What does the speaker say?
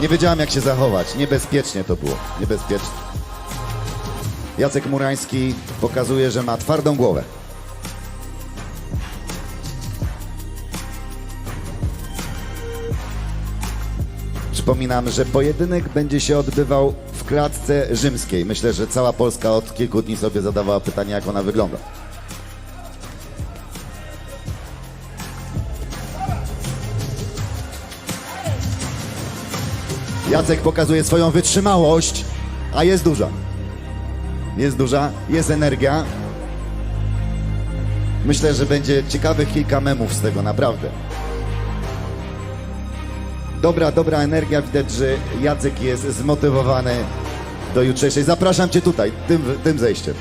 Nie wiedziałem jak się zachować. Niebezpiecznie to było. Niebezpiecznie. Jacek Murański pokazuje, że ma twardą głowę. Przypominam, że pojedynek będzie się odbywał w klatce rzymskiej. Myślę, że cała Polska od kilku dni sobie zadawała pytanie, jak ona wygląda. Jacek pokazuje swoją wytrzymałość, a jest duża. Jest duża, jest energia. Myślę, że będzie ciekawych kilka memów z tego, naprawdę. Dobra, dobra energia. Widać, że Jacek jest zmotywowany do jutrzejszej. Zapraszam Cię tutaj, tym, tym zejściem.